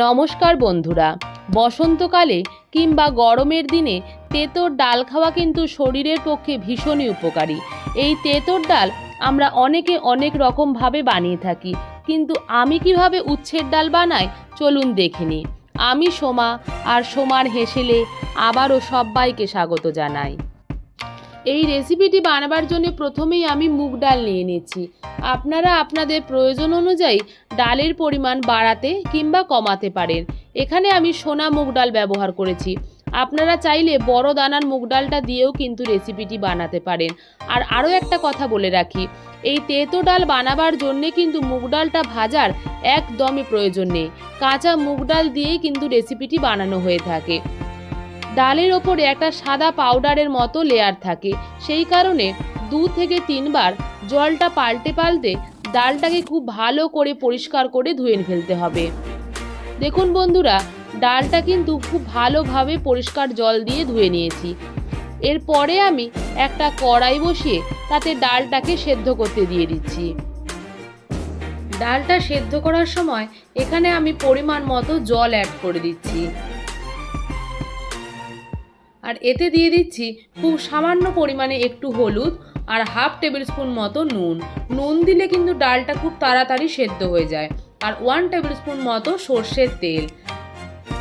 নমস্কার বন্ধুরা। বসন্তকালে কিংবা গরমের দিনে তেঁতোর ডাল খাওয়া কিন্তু শরীরের পক্ষে ভীষণই উপকারী। এই তেঁতোর ডাল আমরা অনেকে অনেক রকমভাবে বানিয়ে থাকি, কিন্তু আমি কীভাবে উচ্ছের ডাল বানাই চলুন দেখে নিই। আমি সোমা আর সোমার হেসেলে আবারও সবাইকে স্বাগত জানাই। এই রেসিপিটি বানাবার জন্য প্রথমেই আমি মুগ ডাল নিয়ে নিচ্ছি আপনারা আপনাদের প্রয়োজন অনুযায়ী ডালের পরিমাণ বাড়াতে কিংবা কমাতে পারেন। এখানে আমি সোনা মুগ ডাল ব্যবহার করেছি। আপনারা চাইলে বড় দানার মুগ ডালটা দিয়েও কিন্তু রেসিপিটি বানাতে পারেন। আর আরও একটা কথা বলে রাখি, এই তেঁতো ডাল বানাবার জন্যে কিন্তু মুগ ডালটা ভাজার একদমই প্রয়োজন নেই। কাঁচা মুগ ডাল দিয়েই কিন্তু রেসিপিটি বানানো হয়ে থাকে। ডালের ওপরে একটা সাদা পাউডারের মতো লেয়ার থাকে। সেই কারণে দু থেকে তিনবার জলটা পাল্টে পাল্টে ডালটাকে খুব ভালো করে পরিষ্কার করে ধুয়ে ফেলতে হবে। দেখুন বন্ধুরা, ডালটা কিন্তু খুব ভালোভাবে পরিষ্কার জল দিয়ে ধুয়ে নিয়েছি। এরপরে আমি একটা কড়াই বসিয়ে তাতে ডালটাকে সেদ্ধ করতে দিয়ে দিচ্ছি। ডালটা সেদ্ধ করার সময় এখানে আমি পরিমাণ মতো জল অ্যাড করে দিচ্ছি। আর এতে দিয়ে দিচ্ছি খুব সামান্য পরিমাণে একটু হলুদ আর হাফ টেবিল স্পুন মতো নুন। নুন দিলে কিন্তু ডালটা খুব তাড়াতাড়ি সেদ্ধ হয়ে যায়। আর ওয়ান টেবিল স্পুন মতো সর্ষের তেল।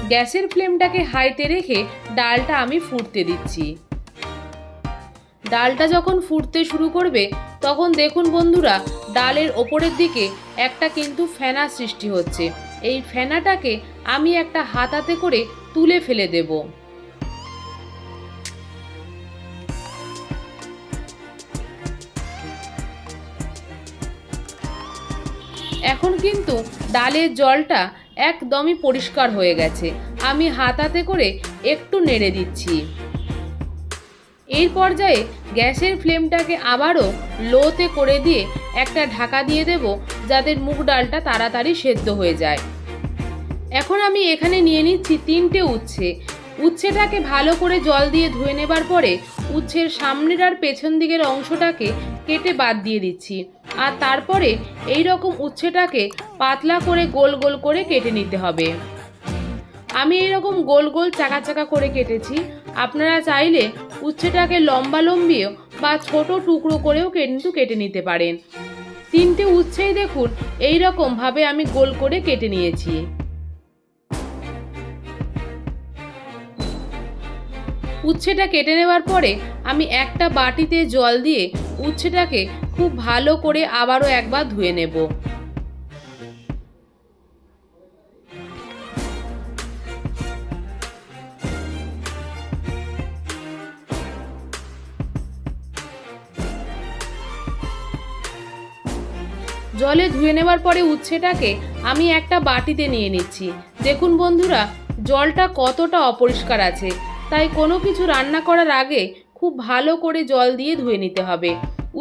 গ্যাসের ফ্লেমটাকে হাইতে রেখে ডালটা আমি ফুটতে দিচ্ছি। ডালটা যখন ফুটতে শুরু করবে, তখন দেখুন বন্ধুরা, ডালের ওপরের দিকে একটা কিন্তু ফেনা সৃষ্টি হচ্ছে। এই ফেনাটাকে আমি একটা হাতাতে করে তুলে ফেলে দেবো। এখন কিন্তু ডালের জলটা একদমই পরিষ্কার হয়ে গেছে। আমি হাতাতে করে একটু নেড়ে দিচ্ছি। এই পর্যায়ে গ্যাসের ফ্লেমটাকে আবারও লোতে করে দিয়ে একটা ঢাকা দিয়ে দেব যাতে মুগ ডালটা তাড়াতাড়ি সেদ্ধ হয়ে যায়। এখন আমি এখানে নিয়ে নিচ্ছি তিনটে উচ্ছে। উচ্ছেটাকে ভালো করে জল দিয়ে ধুয়ে নেবার পরে উচ্ছের সামনের আর পেছন দিকের অংশটাকে কেটে বাদ দিয়ে দিচ্ছি। আর তারপরে এই রকম উচ্ছেটাকে পাতলা করে গোল গোল করে কেটে নিতে হবে। আমি এরকম গোল গোল চাকা চাকা করে কেটেছি। আপনারা চাইলে উচ্ছেটাকে লম্বা লম্বিও বা ছোট টুকরো করেও কিন্তু কেটে নিতে পারেন। তিনটে উচ্ছেই দেখুন এই ভাবে আমি গোল করে কেটে নিয়েছি। উচ্ছেটা কেটে নেওয়ার পরে আমি একটা বাটিতে জল দিয়ে উচ্ছেটাকে খুব ভালো করে আবারও একবার ধুয়ে নেব। জলে ধুয়ে নেওয়ার পরে উচ্ছেটাকে আমি একটা বাটিতে নিয়ে নিচ্ছি। দেখুন বন্ধুরা, জলটা কতটা অপরিষ্কার আছে। তাই কোনো কিছু রান্না করার আগে খুব ভালো করে জল দিয়ে ধুয়ে নিতে হবে।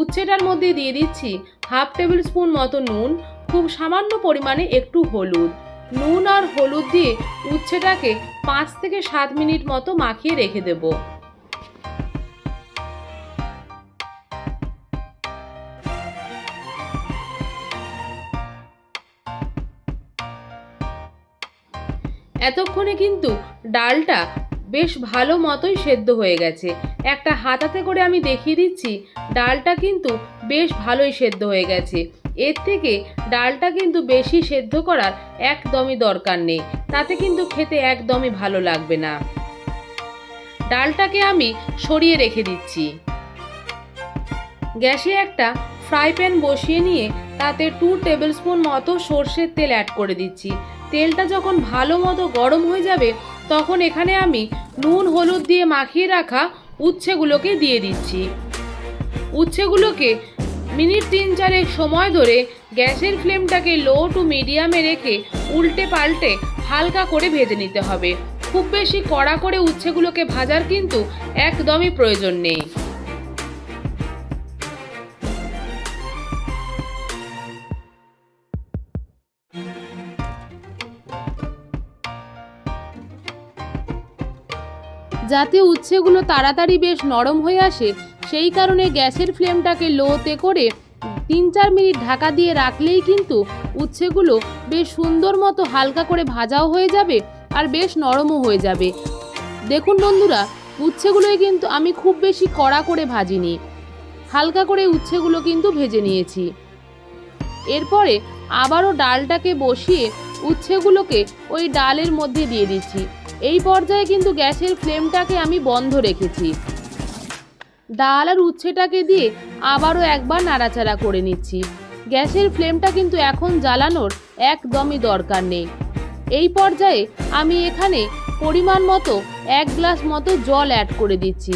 উচ্ছেটার মধ্যে দিয়ে দিচ্ছি হাফ টেবিল স্পুন মতো নুন, খুব সামান্য পরিমাণে একটু হলুদ। নুন আর হলুদ দিয়ে উচ্ছেটাকে পাঁচ থেকে সাত মিনিট মতো মাখিয়ে রেখে দেবো। এতক্ষণে কিন্তু ডালটা বেশ ভালো মতোই সেদ্ধ হয়ে গেছে। একটা হাতাতে করে আমি দেখিয়ে দিচ্ছি, ডালটা কিন্তু বেশ ভালোই সেদ্ধ হয়ে গেছে। এর থেকে ডালটা কিন্তু বেশি সেদ্ধ করার একদমই দরকার নেই। তাতে কিন্তু খেতে একদমই ভালো লাগবে না। ডালটাকে আমি সরিয়ে রেখে দিচ্ছি। গ্যাসে একটা ফ্রাই প্যান বসিয়ে নিয়ে তাতে টু টেবিল স্পুন মতো সর্ষের তেল অ্যাড করে দিচ্ছি। তেলটা যখন ভালো মতো গরম হয়ে যাবে তখন এখানে আমি নুন, হলুদ দিয়ে মাখিয়ে রাখা উচ্ছেগুলোকে দিয়ে দিচ্ছি। উচ্ছেগুলোকে মিনিট তিন চারেক সময় ধরে গ্যাসের ফ্লেমটাকে লো টু মিডিয়ামে রেখে উল্টে পাল্টে হালকা করে ভেজে নিতে হবে। খুব বেশি কড়া করে উচ্ছেগুলোকে ভাজার কিন্তু একদমই প্রয়োজন নেই। যাতে উচ্ছেগুলো তাড়াতাড়ি বেশ নরম হয়ে আসে, সেই কারণে গ্যাসের ফ্লেমটাকে লোতে করে তিন চার মিনিট ঢাকা দিয়ে রাখলেই কিন্তু উচ্ছেগুলো বেশ সুন্দর মতো হালকা করে ভাজাও হয়ে যাবে আর বেশ নরমও হয়ে যাবে। দেখুন বন্ধুরা উচ্ছেগুলোই কিন্তু আমি খুব বেশি কড়া করে ভাজিনি। হালকা করে উচ্ছেগুলো কিন্তু ভেজে নিয়েছি। এরপরে আবারও ডালটাকে বসিয়ে উচ্ছেগুলোকে ওই ডালের মধ্যে দিয়ে দিচ্ছি। এই পর্যায়ে কিন্তু গ্যাসের ফ্লেমটাকে আমি বন্ধ রেখেছি। ডাল আর উচ্ছেটাকে দিয়ে আবারও একবার নাড়াচাড়া করে নিচ্ছি। গ্যাসের ফ্লেমটা কিন্তু এখন জ্বালানোর একদমই দরকার নেই। এই পর্যায়ে আমি এখানে পরিমাণ মতো এক গ্লাস মতো জল অ্যাড করে দিচ্ছি।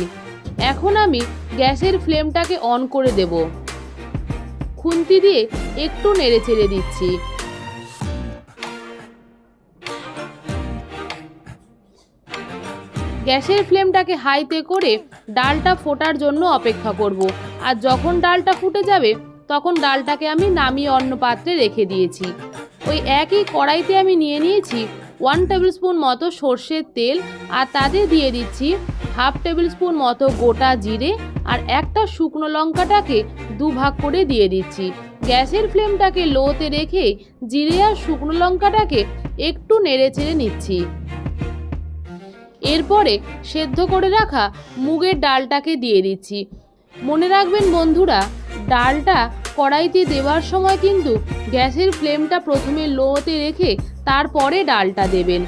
এখন আমি গ্যাসের ফ্লেমটাকে অন করে দেব। খুন্তি দিয়ে একটু নেড়ে চেড়ে দিচ্ছি। গ্যাসের ফ্লেমটাকে হাইতে করে ডালটা ফোটার জন্য অপেক্ষা করব। আর যখন ডালটা ফুটে যাবে, তখন ডালটাকে আমি নামিয়ে অন্য পাত্রে রেখে দিয়েছি। ওই একই কড়াইতে আমি নিয়ে নিয়েছি ওয়ান টেবিল স্পুন মতো সর্ষের তেল আর তাতে দিয়ে দিচ্ছি হাফ টেবিল স্পুন মতো গোটা জিরে আর একটা শুকনো লঙ্কাটাকে দু ভাগ করে দিয়ে দিচ্ছি। গ্যাসের ফ্লেমটাকে লোতে রেখে জিরে আর শুকনো লঙ্কাটাকে একটু নেড়ে চেড়ে নিচ্ছি। এরপরে সেদ্ধ করে রাখা মুগের ডালটাকে দিয়ে দিচ্ছি। মনে রাখবেন বন্ধুরা, ডালটা কড়াইতে দেওয়ার সময় কিন্তু গ্যাসের ফ্লেমটা প্রথমে লোতে রেখে তারপরে ডালটা দেবেন।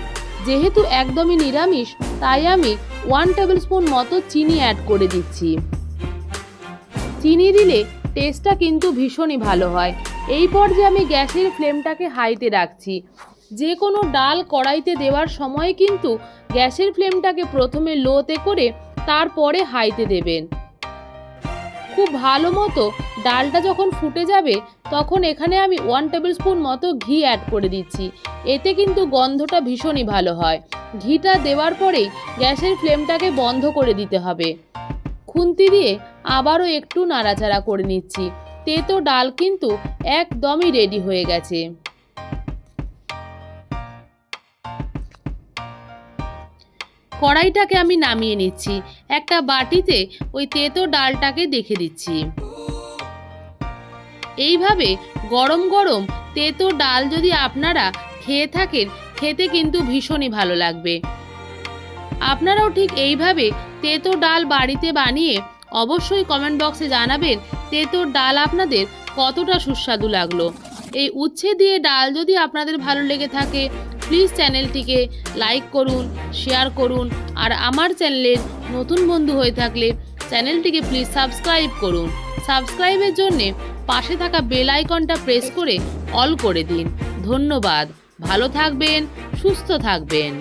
যেহেতু একদমই নিরামিষ, তাই আমি ওয়ান টেবিল স্পুন মতো চিনি অ্যাড করে দিচ্ছি। চিনি দিলে টেস্টটা কিন্তু ভীষণই ভালো হয়। এই পর্যায়ে আমি গ্যাসের ফ্লেমটাকে হাইতে রাখছি। যে কোনো ডাল কড়াইতে দেওয়ার সময় কিন্তু গ্যাসের ফ্লেমটাকে প্রথমে লোতে করে তারপরে হাইতে দেবেন। খুব ভালো মতো ডালটা যখন ফুটে যাবে, তখন এখানে আমি ওয়ান টেবিল স্পুন মতো ঘি অ্যাড করে দিচ্ছি। এতে কিন্তু গন্ধটা ভীষণই ভালো হয়। ঘিটা দেওয়ার পরেই গ্যাসের ফ্লেমটাকে বন্ধ করে দিতে হবে। খুন্তি দিয়ে আবারও একটু নাড়াচাড়া করে নিচ্ছি। তেতো ডাল কিন্তু একদমই রেডি হয়ে গেছে। কড়াইটাকে আমি নামিয়ে নিচ্ছি। একটা বাটিতে ওই তেতো ডালটাকে দেখে দিচ্ছি। এইভাবে গরম গরম তেতো ডাল যদি আপনারা খেয়ে থাকেন, খেতে কিন্তু ভীষণই ভালো লাগবে। আপনারাও ঠিক এইভাবে তেতো ডাল বাড়িতে বানিয়ে অবশ্যই কমেন্ট বক্সে জানাবেন তেতোর ডাল আপনাদের কতটা সুস্বাদু লাগল। এই উচ্ছে দিয়ে ডাল যদি আপনাদের ভালো লেগে থাকে প্লিজ চ্যানেলটিকে লাইক করুন শেয়ার করুন, আর আমার চ্যানেলের নতুন বন্ধু হয়ে থাকলে চ্যানেলটিকে প্লিজ সাবস্ক্রাইব করুন। সাবস্ক্রাইবের জন্যে পাশে থাকা বেল আইকনটা প্রেস করে অল করে দিন। ধন্যবাদ। ভালো থাকবেন, সুস্থ থাকবেন।